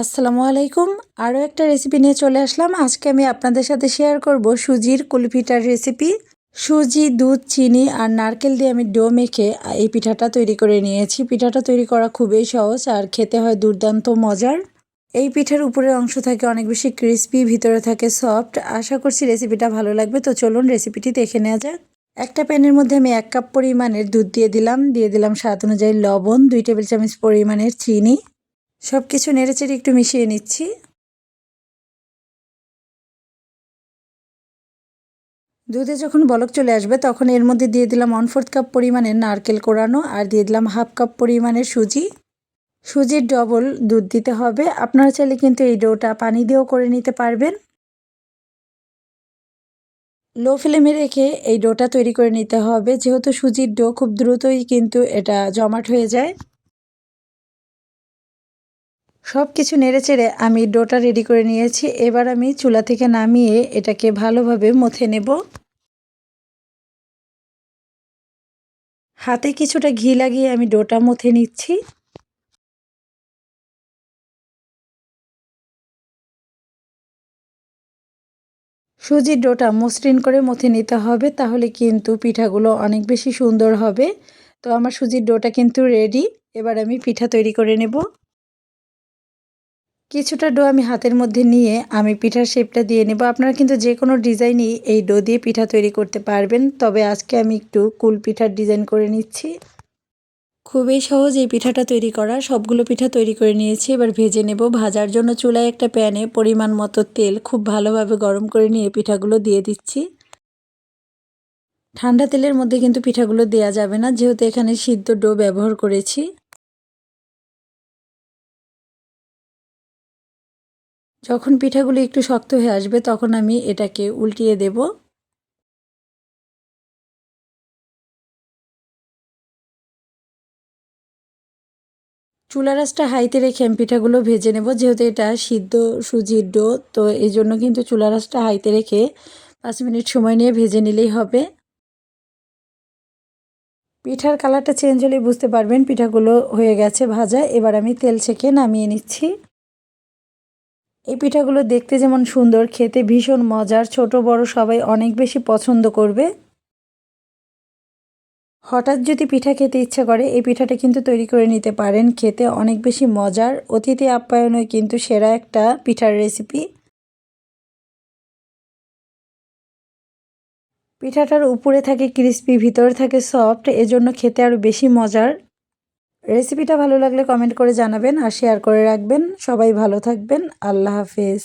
আসসালামু আলাইকুম। আরও একটা রেসিপি নিয়ে চলে আসলাম। আজকে আমি আপনাদের সাথে শেয়ার করব সুজির কুলপিঠার রেসিপি সুজি, দুধ, চিনি আর নারকেল দিয়ে আমি ডো মেখে এই পিঠাটা তৈরি করে নিয়েছি। পিঠাটা তৈরি করা খুবই সহজ আর খেতে হয় দুর্দান্ত মজার। এই পিঠার উপরের অংশ থাকে অনেক বেশি ক্রিস্পি ভিতরে থাকে সফট আশা করছি রেসিপিটা ভালো লাগবে। তো চলুন রেসিপিটি দেখে নেওয়া যাক। একটা প্যানের মধ্যে আমি এক কাপ পরিমাণের দুধ দিয়ে দিলাম। দিয়ে দিলাম স্বাদ অনুযায়ী লবণ, দুই টেবিল চামচ পরিমাণের চিনি। সব কিছু নেড়েচেড়ে একটু মিশিয়ে নিচ্ছি। দুধে যখন বলক চলে আসবে, তখন এর মধ্যে দিয়ে দিলাম ওয়ান ফোর্থ কাপ পরিমাণের নারকেল কোরানো আর দিয়ে দিলাম হাফ কাপ পরিমাণের সুজি। সুজির ডবল দুধ দিতে হবে। আপনারা চাইলে কিন্তু এই ডোটা পানি দিয়েও করে নিতে পারবেন। লো ফ্লেমে রেখে এই ডোটা তৈরি করে নিতে হবে। যেহেতু সুজির ডো খুব দ্রুতই কিন্তু এটা জমাট হয়ে যায়। সব কিছু নেড়ে চেড়ে আমি ডোটা রেডি করে নিয়েছি। এবার আমি চুলা থেকে নামিয়ে এটাকে ভালোভাবে মথে নেব। হাতে কিছুটা ঘি লাগিয়ে আমি ডোটা মথে নিচ্ছি। সুজির ডোটা মসৃণ করে মথে নিতে হবে, তাহলে কিন্তু পিঠাগুলো অনেক বেশি সুন্দর হবে। তো আমার সুজির ডোটা কিন্তু রেডি। এবার আমি পিঠা তৈরি করে নেব। কিছুটা ডো আমি হাতের মধ্যে নিয়ে আমি পিঠার শেপটা দিয়ে নেব। আপনারা কিন্তু যে কোনো ডিজাইনই এই ডো দিয়ে পিঠা তৈরি করতে পারবেন। তবে আজকে আমি একটু কুল পিঠার ডিজাইন করে নিচ্ছি। খুবই সহজ এই পিঠাটা তৈরি করা। সবগুলো পিঠা তৈরি করে নিয়েছি। এবার ভেজে নেব। ভাজার জন্য চুলায় একটা প্যানে পরিমাণ মতো তেল খুব ভালোভাবে গরম করে নিয়ে পিঠাগুলো দিয়ে দিচ্ছি। ঠান্ডা তেলের মধ্যে কিন্তু পিঠাগুলো দেয়া যাবে না। যেহেতু এখানে সিদ্ধ ডো ব্যবহার করেছি। যখন পিঠাগুলি একটু শক্ত হয়ে আসবে, তখন আমি এটাকে উল্টিয়ে দেব। চুলা রাসটা হাইতে রেখে আমি পিঠাগুলো ভেজে নেব, যেহেতু এটা সিদ্ধ সুজির ডো, তো এই জন্য কিন্তু চুলা রাসটা হাইতে রেখে পাঁচ মিনিট সময় নিয়ে ভেজে নিলেই হবে। পিঠার কালারটা চেঞ্জ হলে বুঝতে পারবেন, পিঠাগুলো হয়ে গেছে ভাজা। এবার আমি তেল ছেঁকে নামিয়ে নিচ্ছি। এই পিঠাগুলো দেখতে যেমন সুন্দর, খেতে ভীষণ মজার। ছোট, বড় সবাই অনেক বেশি পছন্দ করবে। হঠাৎ যদি পিঠা খেতে ইচ্ছা করে, এই পিঠাটা কিন্তু তৈরি করে নিতে পারেন। খেতে অনেক বেশি মজার। অতিথি আপ্যায়নে কিন্তু সেরা একটা পিঠার রেসিপি। পিঠাটার উপরে থাকে ক্রিস্পি, ভিতরে থাকে সফট, এজন্য খেতে আরও বেশি মজার। রেসিপিটা ভালো লাগলে কমেন্ট করে জানাবেন আর শেয়ার করে রাখবেন। সবাই ভালো থাকবেন। আল্লাহ হাফেজ।